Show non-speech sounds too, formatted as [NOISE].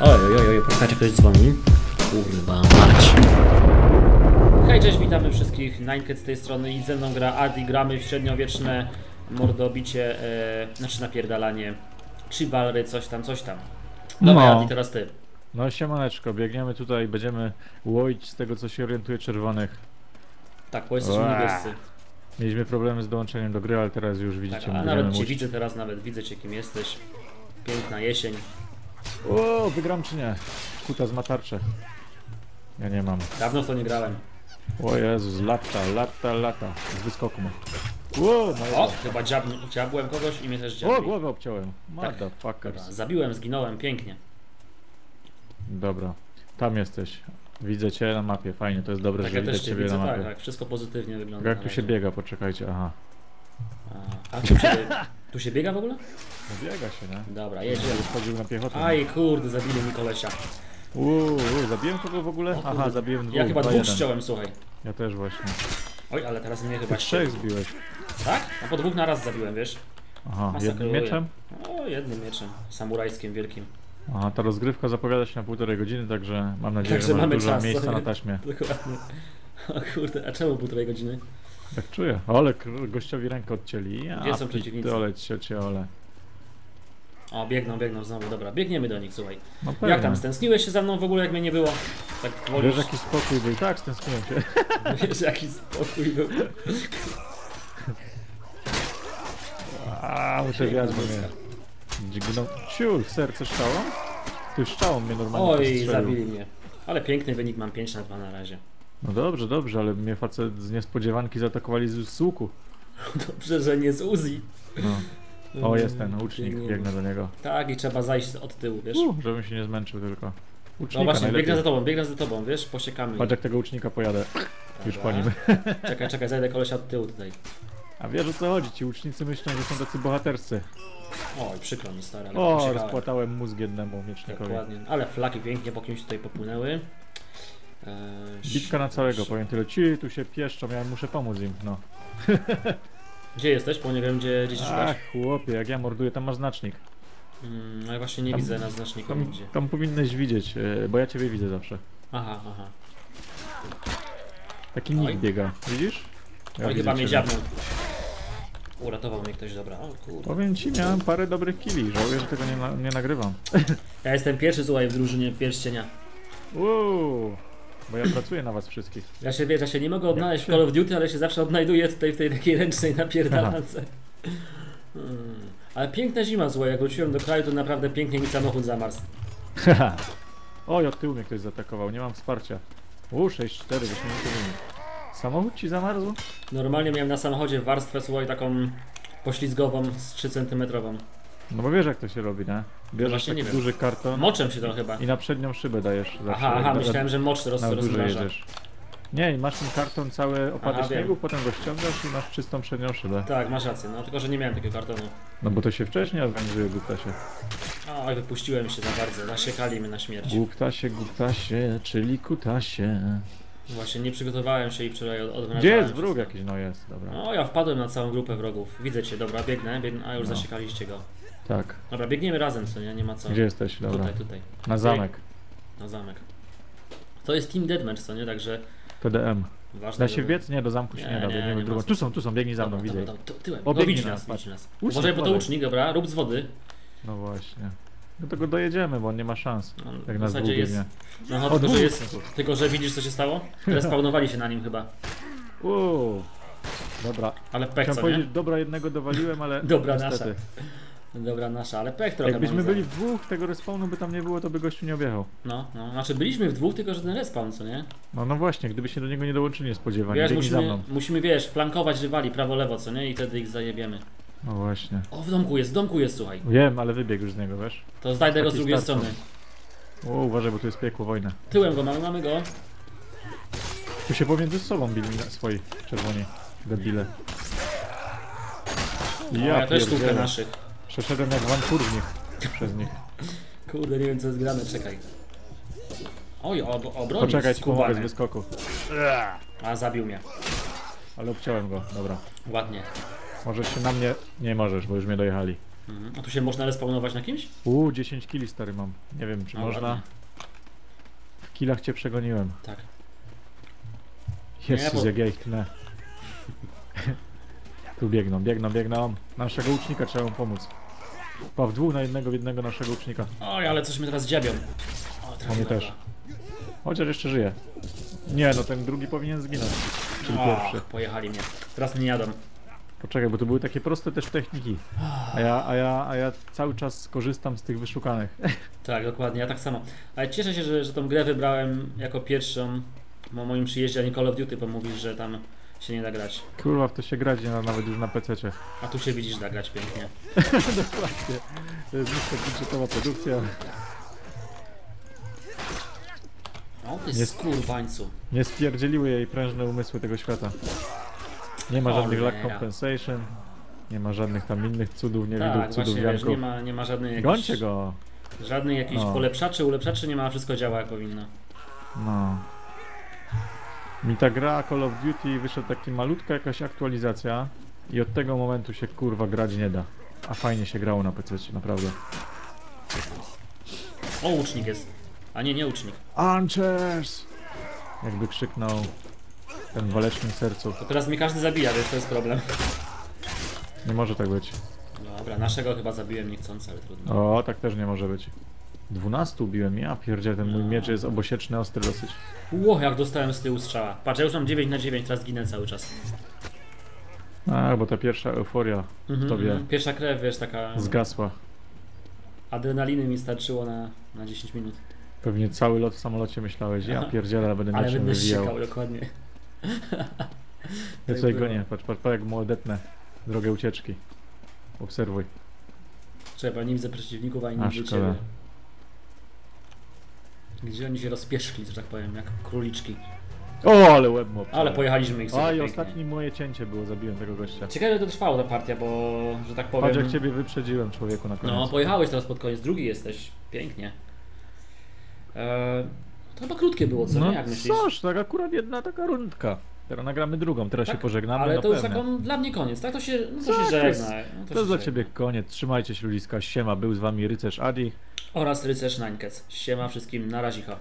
Oj, oj, oj, poczekajcie, ktoś dzwoni. Kurwa, mać. Hej, cześć, witamy wszystkich. Ninecat z tej strony i ze mną gra Adi. Gramy w średniowieczne mordobicie, e, znaczy napierdalanie, chivalry, coś tam, coś tam. Dobra, No. Adi, teraz ty. No siemaneczko, biegniemy tutaj, będziemy łoić z tego co się orientuje czerwonych. Tak, bo jesteśmy niebiescy. Mieliśmy problemy z dołączeniem do gry, ale teraz już Tak, widzicie, a będziemy nawet cię widzę teraz, nawet widzę cię kim jesteś. Piękna jesień. O, wygram czy nie? Kuta z matarcze. Ja nie mam. Dawno to nie grałem. O Jezus, lata, lata, lata. Z wyskoku. Ło, moje O, chyba dziab, dziabłem kogoś i mnie też dziabli. O, głowę obciąłem. Tak. Motherfuckers. Dobra, zabiłem, zginąłem, pięknie. Dobra, tam jesteś. Widzę cię na mapie, fajnie, to jest dobre, Tak, że ja cię ciebie widzę, na tak, mapie. tak, wszystko pozytywnie wygląda. Jak tu się biega, poczekajcie, aha. A, a [LAUGHS] tu, się, biega w ogóle? No biega się, nie? Dobra, Jedzie, jedziemy. wchodził na piechotę. Aj, kurde, zabili mi kolesia. Uuu, zabiłem kogo w ogóle? O. Aha, zabiłem dwóch. Ja chyba dwóch ściąłem, słuchaj. Ja też właśnie. Oj, ale teraz mnie chyba trzech zbiłeś. Tak? A po dwóch na raz zabiłem, wiesz? Aha, jednym mieczem? O, jednym mieczem. Samurajskim, wielkim. Aha, ta rozgrywka zapowiada się na półtorej godziny, także mam nadzieję, Także że mamy dużo czas, miejsca na [LAUGHS] taśmie. Dokładnie. O kurde, a czemu półtorej godziny? Tak czuję. Kr- gościowi rękę odcięli. Ja Gdzie są przeciwnicy? Ole, cię, ole. O, biegną, biegną znowu, dobra, biegniemy do nich, słuchaj. No Jak tam, stęskniłeś się za mną w ogóle, jak mnie nie było? Tak wolisz, Wiesz jaki spokój był. Tak, stęskniłem się. [LAUGHS] wiesz jaki spokój był. A, muszę bo mnie dźgnął. Ciul, w serce szczało? Ty szczałą mnie normalnie Oj, postrzelił. zabili mnie. Ale piękny wynik, mam 5 na 2 na razie. No dobrze, dobrze, ale mnie facet z niespodziewanki zaatakowali z, łuku. [LAUGHS] Dobrze, że nie z Uzi. No. [LAUGHS] O, jest ten łucznik, biegnę do niego. Tak, i trzeba zajść od tyłu, wiesz? Uh, żebym się nie zmęczył tylko. Łucznika No właśnie, najlepiej. biegnę za tobą, biegnę za tobą, wiesz? Posiekamy. Patrz jak tego łucznika pojadę. Już po Dobra. nim. [LAUGHS] Czekaj, czekaj, zajdę kolesia od tyłu tutaj. A wiesz o co chodzi? Ci łucznicy myślą, że są tacy bohaterscy. Oj, przykro mi stary, ale O, posiekałem. rozpłatałem mózg jednemu miecznikowi. Dokładnie. Ale flaki pięknie po kimś tutaj popłynęły. Eee, Bitka na całego, powiem tyle. Ci tu się pieszczą, ja muszę pomóc im, no. [LAUGHS] Gdzie jesteś? Bo nie wiem, gdzie, gdzie się szukasz. Ach, chłopie, jak ja morduję, tam masz znacznik. Mm, no ja właśnie nie Tam- widzę na znaczniku Tam, nigdzie. tam powinnyś widzieć, e, bo ja ciebie widzę zawsze. Aha, aha. Taki Oj. nick biega, widzisz? Ja Oj, chyba mnie dziabnął. Uratował mnie ktoś, dobra. O kurde. Powiem ci, miałem parę dobrych killi, żałuję, że tego nie, na, nie nagrywam. Ja jestem pierwszy, słuchaj, w drużynie pierścienia. Uuu, bo ja pracuję na was wszystkich. Ja się wiesz, ja się nie mogę odnaleźć w Call of Duty, ale się zawsze odnajduję tutaj w tej takiej ręcznej napierdalance. Hmm. [LAUGHS] Ale piękna zima, słuchaj, jak wróciłem do kraju, to naprawdę pięknie mi samochód zamarzł. [LAUGHS] Oj, od tyłu mnie ktoś zaatakował, nie mam wsparcia. Uuu, 6-4, wyśmienity wynik. Samochód ci zamarzł? Normalnie miałem na samochodzie warstwę, słuchaj, taką poślizgową z 3 cm. No bo wiesz jak to się robi, nie? Bierzesz właśnie taki nie wiem. duży karton Moczem się to chyba. i na przednią szybę dajesz zawsze. Aha, aha, myślałem, że mocz roz, rozmraża. Nie, i masz ten karton cały opady Aha, wiem. śniegu, potem go ściągasz i masz czystą przednią szybę. Tak, masz rację, no tylko, że nie miałem takiego kartonu. No bo to się wcześniej organizuje, głuptasie. Oj, wypuściłem się za bardzo, nasiekali mnie na śmierć. Głuptasie, głuptasie, czyli kutasie. Właśnie nie przygotowałem się i wczoraj od- odmrażałem. Gdzie jest wróg jakiś? No jest, dobra. No, ja wpadłem na całą grupę wrogów. Widzę cię, dobra, biegnę, biegnę a już No. zasiekaliście go. Tak. Dobra, biegniemy razem, co nie? Nie ma co. Gdzie jesteś? Dobra. Tutaj, tutaj, Na zamek. na zamek. To jest Team Deathmatch, co nie? Także PDM. ważne, Da się żeby- biec? Nie, do zamku się Nie, nie da, nie, biegniemy drugą. Tu są, tu są, biegnij za mną, Dobra, widzę. dobra, dobra, tyłem. O, no, widzi nas, widzi nas. Łucznik, Uważaj, bo to łucznik, dobra, rób z wody. No właśnie. No to go dojedziemy, bo on nie ma szans. No, Jak w nas zasadzie jest. biegnie. No, O, tylko, że jest. Tylko, że widzisz, co się stało? [LAUGHS] Teraz spawnowali się na nim chyba. Uuu. Dobra. Ale pech, Chciałem co nie? powiedzieć, dobra jednego dowaliłem, ale [LAUGHS] Dobra niestety. Dobra, nasza, ale pech trochę Jakbyśmy byli w dwóch, tego respawnu by tam nie było, to by gościu nie objechał. No, no, znaczy byliśmy w dwóch, tylko że ten respawn, co nie? No, no właśnie, gdyby się do niego nie dołączyli niespodziewanie, Wiesz, biegnij za musimy, mną. musimy, wiesz, flankować rywali prawo-lewo, co nie? I wtedy ich zajebiemy. No właśnie. O, w domku jest, w domku jest, słuchaj. Wiem, ale wybiegł już z niego, wiesz? To znajdę go z drugiej starczą. strony. O, uważaj, bo tu jest piekło, wojna. Tyłem go mamy, mamy go. Tu się pomiędzy sobą bili na swoi czerwoni. Debile. O, ja też sztukę naszych. Przeszedłem jak wampur w nich. Przez nich. Kurde, nie wiem co jest grane, czekaj. Oj, ob obronił Poczekaj, pomogę z skubany. wyskoku. A, zabił mnie. Ale obciąłem go, dobra. Ładnie. Możesz się na mnie... Nie możesz, bo już mnie dojechali. Mhm. A tu się można respawnować na kimś? Uuu, 10 kili stary mam. Nie wiem czy O, można. ładnie. W kilach cię przegoniłem. Tak. Jezus, bo- jak ja ich tnę. tu biegną, biegną, biegną. Naszego łucznika trzeba mu pomóc. Pa, w dwóch na jednego, w jednego naszego łucznika. Oj, ale coś mnie teraz dziabią. O, trafiłem. też. Chociaż jeszcze żyje. Nie, no ten drugi powinien zginąć. Czyli pierwszy. Och, pojechali mnie. Teraz mnie jadą. Poczekaj, bo to były takie proste też techniki. A ja, a ja, a ja cały czas korzystam z tych wyszukanych. [LAUGHS] Tak, dokładnie, ja tak samo. Ale cieszę się, że, że tą grę wybrałem jako pierwszą po moim przyjeździe, a nie Call of Duty, bo mówisz, że tam się nie da grać. Kurwa, w to się grać nie nawet już na PC-cie. A tu się widzisz, da grać pięknie. [LAUGHS] Dokładnie. To jest niskobudżetowa produkcja. O, ty Nie- skurwańcu. Nie spierdzieliły jej prężne umysły tego świata. Nie ma żadnych lag compensation. Nie ma żadnych tam innych cudów, nie Tak, cudów, właśnie, wiesz, nie ma, nie ma jakiejś, Gońcie go! żadnych jakichś No. polepszaczy, ulepszaczy, nie ma, wszystko działa jak powinno. No. Mi ta gra Call of Duty wyszła taka malutka jakaś aktualizacja i od tego momentu się kurwa grać nie da. A fajnie się grało na PC, naprawdę. O, łucznik jest. A nie, nie łucznik. Archers! Jakby krzyknął ten w walecznym sercu. To teraz mnie każdy zabija, więc to jest problem. Nie może tak być. Dobra, naszego chyba zabiłem niechcący, ale trudno. O, tak też nie może być. 12 ubiłem, ja pierdzielę, ten mój miecz jest obosieczny, ostry dosyć. Ło, jak dostałem z tyłu strzała. Patrz, ja już mam 9 na 9, teraz ginę cały czas. A, bo ta pierwsza euforia Mhm, tobie mhm. Pierwsza krew, wiesz, taka zgasła. adrenaliny mi starczyło na, na 10 minut. Pewnie cały lot w samolocie myślałeś, ja pierdzielę, będę Ale mieczem będę wywijał. ściekał, dokładnie. [LAUGHS] Ja Tak było. gonię, patrz, patrz, patrz jak mu odetnę drogę ucieczki. Obserwuj. Trzeba, nie widzę przeciwników, ani nie A, szkoda. ciebie. Gdzie oni się rozpieszli, że tak powiem, jak króliczki. O, ale łeb mu Ale pojechaliśmy ich sobie A i pięknie. ostatnie moje cięcie było, zabiłem tego gościa. Ciekawe, że to trwało ta partia, bo, że tak powiem... Patrz jak ciebie wyprzedziłem człowieku na koniec. No, pojechałeś teraz pod koniec, drugi jesteś. Pięknie. Eee, to chyba krótkie było, co no nie? Jak myślisz? coż, tak akurat jedna taka rundka. Teraz nagramy drugą, teraz Tak, się pożegnamy, Ale no to już dla mnie koniec, tak? To się, no to się to żegna. No To się jest dla ciebie koniec, trzymajcie się ludziska, siema, był z wami rycerz Adi. Oraz rycerz Nańkec. Siema wszystkim, na razicha.